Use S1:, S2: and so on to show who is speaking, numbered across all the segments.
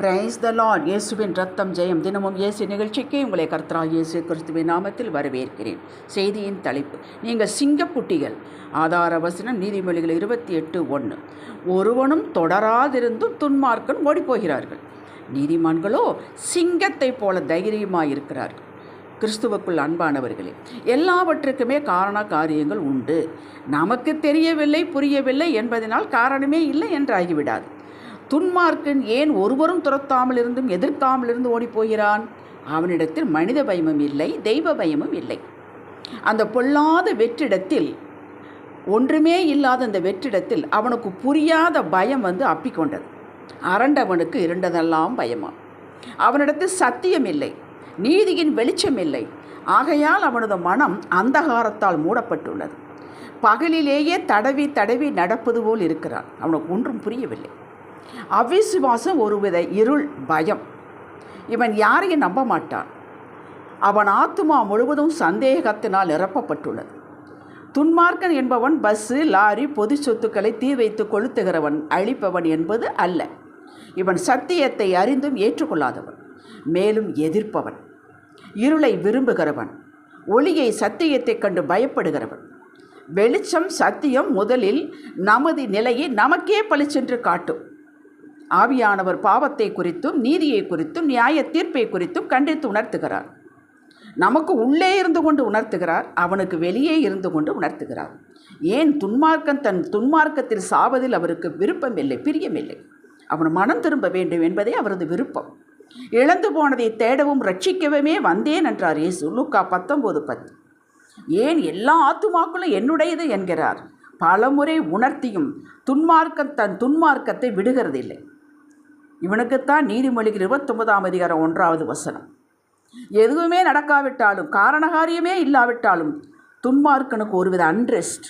S1: Praise the Lord இயேசுவின் ரத்தம் ஜெயம். தினமும் இயேசு நிகழ்ச்சிக்கு உங்களை கர்த்தரா இயேசு கிறிஸ்துவின் நாமத்தில் வரவேற்கிறேன். செய்தியின் தலைப்பு நீங்கள் சிங்கக்குட்டிகள் ஆதார வசனம் நீதிமொழிகள் இருபத்தி எட்டு ஒன்று. ஒருவனும் தொடராதிருந்தும் துன்மார்க்கன் ஓடிப்போகிறார்கள். நீதிமான்களோ சிங்கத்தைப் போல தைரியமாக இருக்கிறார்கள் கிறிஸ்துவுக்குள் அன்பானவர்களே எல்லாவற்றுக்குமே காரண காரியங்கள் உண்டு. நமக்கு தெரியவில்லை புரியவில்லை என்பதனால் காரணமே இல்லை என்றாகிவிடாது. துன்மார்க்கன் ஏன் ஒருவரும் துரத்தாமல் இருந்தும் எதிர்க்காமல் இருந்து ஓடிப்போகிறான்? அவனிடத்தில் மனித பயமும் இல்லை தெய்வ பயமும் இல்லை. அந்த பொல்லாத வெற்றிடத்தில் ஒன்றுமே இல்லாத அந்த வெற்றிடத்தில் அவனுக்கு புரியாத பயம் வந்து அப்பிக்கொண்டது அரண்டவனுக்கு இருண்டதெல்லாம் பயமா? அவனிடத்தில் சத்தியம் இல்லை நீதியின் வெளிச்சம் இல்லை. ஆகையால் அவனது மனம் அந்தகாரத்தால் மூடப்பட்டுள்ளது. பகலிலேயே தடவி தடவி நடப்பது போல் இருக்கிறான். அவனுக்கு ஒன்றும் புரியவில்லை. அவிசுவாசம் ஒருவித இருள் பயம். இவன் யாரையும் நம்ப மாட்டான். அவன் ஆத்துமா முழுவதும் சந்தேகத்தினால் நிரப்பப்பட்டுள்ளது. துன்மார்க்கன் என்பவன் பஸ்ஸு லாரி பொது சொத்துக்களை தீ வைத்து கொளுத்துகிறவன் அழிப்பவன் என்பது அல்ல. இவன் சத்தியத்தை அறிந்தும் ஏற்றுக்கொள்ளாதவன் மேலும் எதிர்ப்பவன். இருளை விரும்புகிறவன் ஒளியை சத்தியத்தைக் கண்டு பயப்படுகிறவன். வெளிச்சம் சத்தியம் முதலில் நமது நிலையை நமக்கே பளிச்சென்று காட்டும். ஆவியானவர் பாவத்தை குறித்தும் நீதியை குறித்தும் நியாய தீர்ப்பை குறித்தும் கண்டித்து உணர்த்துகிறார். நமக்கு உள்ளே இருந்து கொண்டு உணர்த்துகிறார் அவனுக்கு வெளியே இருந்து கொண்டு உணர்த்துகிறார். ஏன் துன்மார்க்கன் தன் துன்மார்க்கத்தில் சாவதில் அவருக்கு விருப்பமில்லை பிரியமில்லை? அவன் மனம் திரும்ப வேண்டும் என்பதே அவரது விருப்பம். இழந்து போனதை தேடவும் ரட்சிக்கவுமே வந்தேன் என்றார் இயேசு லூக்கா பத்தொம்போது பத்து ஏன் எல்லா ஆத்துமாக்களும் என்னுடையது என்கிறார்? பலமுறை உணர்த்தியும் துன்மார்க்கம் தன் துன்மார்க்கத்தை விடுகிறதில்லை. இவனுக்குத்தான் நீதிமொழிகள் இருபத்தொன்பதாம் அதிகாரம் ஒன்றாவது வசனம். எதுவுமே நடக்காவிட்டாலும் காரணகாரியமே இல்லாவிட்டாலும் துன்மார்க்கனுக்கு ஒருவித அன்ரெஸ்ட்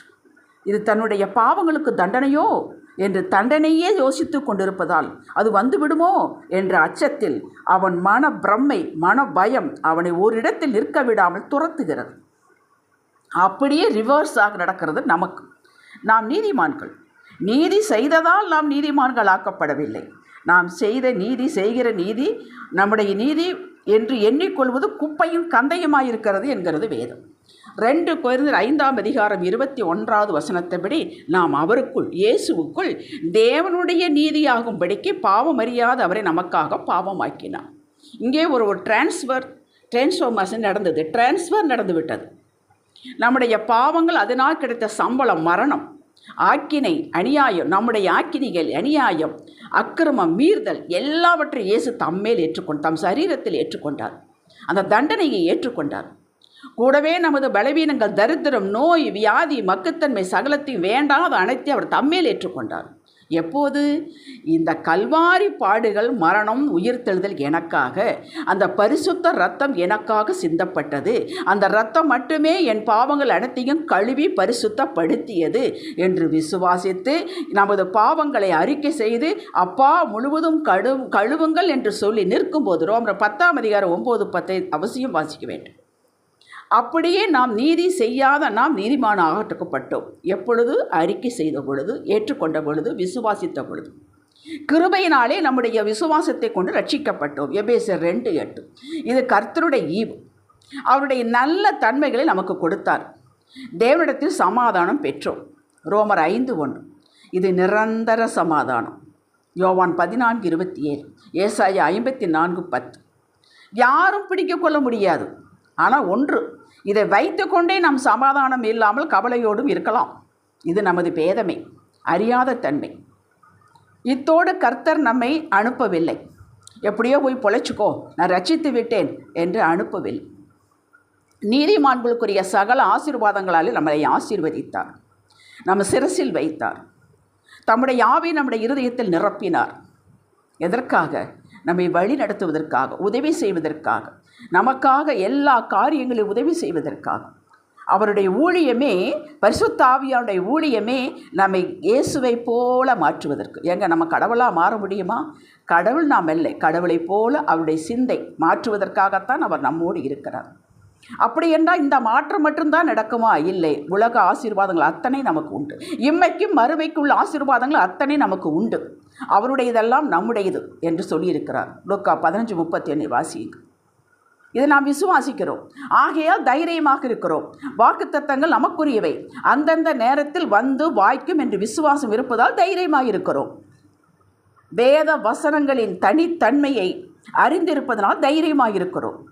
S1: இது தன்னுடைய பாவங்களுக்கு தண்டனையோ? என்று தண்டனையே யோசித்து கொண்டிருப்பதால் அது வந்துவிடுமோ? என்ற அச்சத்தில் அவன் மன பிரம்மை மன பயம் அவனை ஓரிடத்தில் நிற்க விடாமல் துரத்துகிறது. அப்படியே ரிவர்ஸாக நடக்கிறது நமக்கு. நாம் நீதிமான்கள். நீதி செய்ததால் நாம் நீதிமான்கள் ஆக்கப்படவில்லை நாம் செய்த நீதி செய்கிற நீதி நம்முடைய நீதி என்று எண்ணிக்கொள்வது குப்பையும் கந்தையுமாயிருக்கிறது என்கிறது வேதம். ரெண்டு குறைந்த ஐந்தாம் அதிகாரம் இருபத்தி ஒன்றாவது வசனத்தைபடி நாம் அவருக்குள் இயேசுவுக்குள் தேவனுடைய நீதியாகும்படிக்கு பாவம் அறியாத அவரை நமக்காக பாவமாக்கினார். இங்கே ஒரு ஒரு டிரான்ஸ்ஃபர் டிரான்ஸ்ஃபர்மேஷன் நடந்தது. டிரான்ஸ்ஃபர் நடந்து விட்டது நம்முடைய பாவங்கள் அதனால் கிடைத்த சம்பளம் மரணம். ஆக்கினை அநியாயம் நம்முடைய ஆக்கினிகள் அநியாயம் அக்கிரமம் மீறுதல் எல்லாவற்றையும் இயேசு தம்மேல் ஏற்றுக்கொண்டு தம் சரீரத்தில் ஏற்றுக்கொண்டார். அந்த தண்டனையை ஏற்றுக்கொண்டார். கூடவே நமது பலவீனங்கள் தரித்திரம் நோய் வியாதி மக்குத்தன்மை சகலத்தையும் வேண்டாத அனைத்தையும் அவர் தம்மேல் ஏற்றுக்கொண்டார். எப்போது? இந்த கல்வாரி பாடுகள் மரணம் உயிர்த்தெழுதல் எனக்காக அந்த பரிசுத்த ரத்தம் எனக்காக சிந்தப்பட்டது. அந்த ரத்தம் மட்டுமே என் பாவங்கள் அனைத்தையும் கழுவி பரிசுத்தப்படுத்தியது என்று விசுவாசித்து நமது பாவங்களை அறிக்கை செய்து அப்பா முழுவதும் கழு கழுவுங்கள் என்று சொல்லி நிற்கும்போது ரோமர் பத்தாம் அதிகாரம் ஒம்பது பத்தை அவசியம் வாசிக்க வேண்டும். அப்படியே நாம் நீதி செய்யாத நாம் நீதிமான ஆகட்டுக்கப்பட்டோம் எப்பொழுது? அறிக்கை செய்த பொழுது ஏற்றுக்கொண்ட பொழுது விசுவாசித்த பொழுது. கிருபையினாலே நம்முடைய விசுவாசத்தை கொண்டு ரட்சிக்கப்பட்டோம். எபேசர் ரெண்டு எட்டு. இது கர்த்தருடைய ஈவு. அவருடைய நல்ல தன்மைகளை நமக்கு கொடுத்தார். தேவனிடத்தில் சமாதானம் பெற்றோம். ரோமர் ஐந்து ஒன்று. இது நிரந்தர சமாதானம். யோவான் பதினான்கு இருபத்தி ஏழு. ஏசாய ஐம்பத்தி நான்கு பத்து. யாரும் பிடிக்க கொள்ள முடியாது. ஆனால் ஒன்று இதை வைத்துக்கொண்டே நாம் சமாதானம் இல்லாமல் கவலையோடும் இருக்கலாம். இது நமது பேதமை அறியாத தன்மை. இத்தோடு கர்த்தர் நம்மை அனுப்பவில்லை. எப்படியோ போய் பொழைச்சிக்கோ நான் ரச்சித்து விட்டேன் என்று அனுப்பவில்லை. நீதிமான்களுக்குரிய சகல ஆசீர்வாதங்களாலே நம்மளை ஆசீர்வதித்தார். நம்ம சிரசில் வைத்தார். தம்முடைய யாவை நம்முடைய இருதயத்தில் நிரப்பினார். எதற்காக? நம்மை வழி நடத்துவதற்காக உதவி செய்வதற்காக நமக்காக எல்லா காரியங்களையும் உதவி செய்வதற்காக. அவருடைய ஊழியமே பரிசுத்தாவியாருடைய ஊழியமே நம்மை இயேசுவை போல மாற்றுவதற்கு. எங்க நம்ம கடவுளாக மாற முடியுமா? கடவுள் நாம் இல்லை கடவுளைப் போல அவருடைய சிந்தை மாற்றுவதற்காகத்தான் அவர் நம்மோடு இருக்கிறார். அப்படி என்றால் இந்த மாற்றம் மட்டும்தான் நடக்குமா? இல்லை. உலக ஆசீர்வாதங்கள் அத்தனை நமக்கு உண்டு. இம்மைக்கும் மறுமைக்குள்ள ஆசீர்வாதங்கள் அத்தனை நமக்கு உண்டு. அவருடையதெல்லாம் நம்முடையது என்று சொல்லியிருக்கிறார். லுக்கா பதினஞ்சு முப்பத்தி ஒன்று வாசியுங்க இதை நாம் விசுவாசிக்கிறோம். ஆகையால் தைரியமாக இருக்கிறோம். வாக்குத்தத்தங்கள் நமக்குரியவை. அந்தந்த நேரத்தில் வந்து வாய்க்கும் என்று விசுவாசம் இருப்பதால் தைரியமாக இருக்கிறோம். வேத வசனங்களின் தனித்தன்மையை அறிந்திருப்பதனால் தைரியமாக இருக்கிறோம்.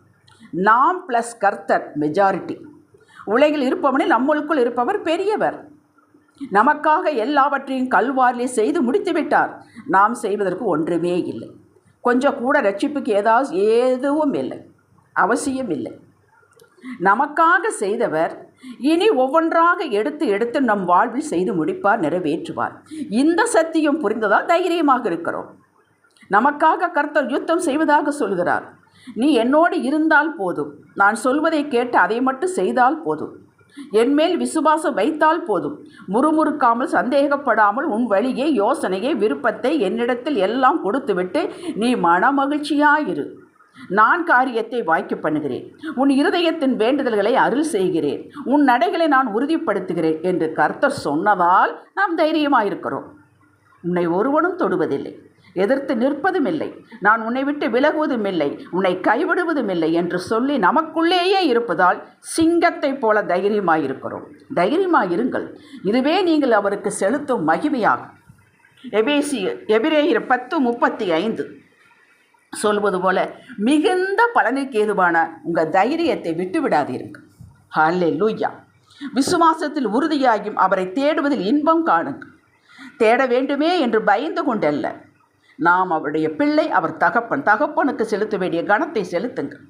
S1: நாம் ப்ளஸ் கர்த்தர் மெஜாரிட்டி உலகில் இருப்பவனே நம்மளுக்குள் இருப்பவர் பெரியவர். நமக்காக எல்லாவற்றையும் கல்வாரிலே செய்து முடித்துவிட்டார். நாம் செய்வதற்கு ஒன்றுமே இல்லை. கொஞ்சம் கூட ரட்சிப்புக்கு ஏதாவது எதுவும் இல்லை. அவசியம் இல்லை. நமக்காக செய்தவர் இனி ஒவ்வொன்றாக எடுத்து எடுத்து நம் வாழ்வில் செய்து முடிப்பார் நிறைவேற்றுவார். இந்த சத்தியம் புரிந்ததால் தைரியமாக இருக்கிறோம். நமக்காக கர்த்தர் யுத்தம் செய்வதாக சொல்கிறார். நீ என்னோடு இருந்தால் போதும். நான் சொல்வதை கேட்டு அதை மட்டும் செய்தால் போதும். என்மேல் விசுவாசம் வைத்தால் போதும். முறுமுறுக்காமல் சந்தேகப்படாமல் உன் வழியே யோசனையை விருப்பத்தை என்னிடத்தில் எல்லாம் கொடுத்துவிட்டு நீ மனமகிழ்ச்சியாயிரு. நான் காரியத்தை வாய்க்க பண்ணுகிறேன். உன் இருதயத்தின் வேண்டுதல்களை அருள் செய்கிறேன். உன் நடைகளை நான் உறுதிப்படுத்துகிறேன் என்று கர்த்தர் சொன்னதால் நாம் தைரியமாயிருக்கிறோம். உன்னை ஒருவனும் தொடுவதில்லை. எதிர்த்து நிற்பதும் இல்லை நான் உன்னை விட்டு விலகுவதும் இல்லை உன்னை கைவிடுவதும் இல்லை என்று சொல்லி நமக்குள்ளேயே இருப்பதால் சிங்கத்தைப் போல தைரியமாயிருக்கிறோம். தைரியமாயிருங்கள். இதுவே நீங்கள் அவருக்கு செலுத்தும் மகிமையாகும். எபேசி எபிரேயர் பத்து முப்பத்தி ஐந்து சொல்வது போல மிகுந்த பலனுக்கு ஏதுவான உங்கள் தைரியத்தை விட்டுவிடாதீர்கள். ஹல்லே லூயா விசுவாசத்தில் உறுதியாகியும் அவரை தேடுவதில் இன்பம் காணுங்கள். தேட வேண்டுமே என்று பயந்து கொண்டல்ல. நாம் அவருடைய பிள்ளை அவர் தகப்பன். தகப்பனுக்கு செலுத்த வேண்டிய கணத்தை செலுத்துங்கள்.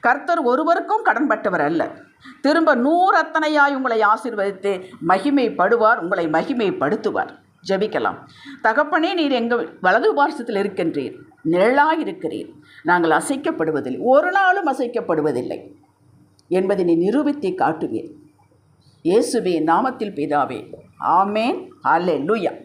S1: கர்த்தர் ஒருவருக்கும் கடன்பட்டவர் அல்ல. திரும்ப நூறத்தனையாய் உங்களை ஆசிர்வதித்து மகிமைப்படுவார் உங்களை மகிமைப்படுத்துவார். ஜெபிக்கலாம். தகப்பனே நீர் எங்கள் வலது பார்சத்தில் இருக்கின்றீர். நிழலாக இருக்கிறீர். நாங்கள் அசைக்கப்படுவதில்லை. ஒரு நாளும் அசைக்கப்படுவதில்லை என்பதை நீ நிரூபித்து காட்டுவீர். இயேசுவே நாமத்தில் பிதாவே. ஆமேன். அல்லே லூயா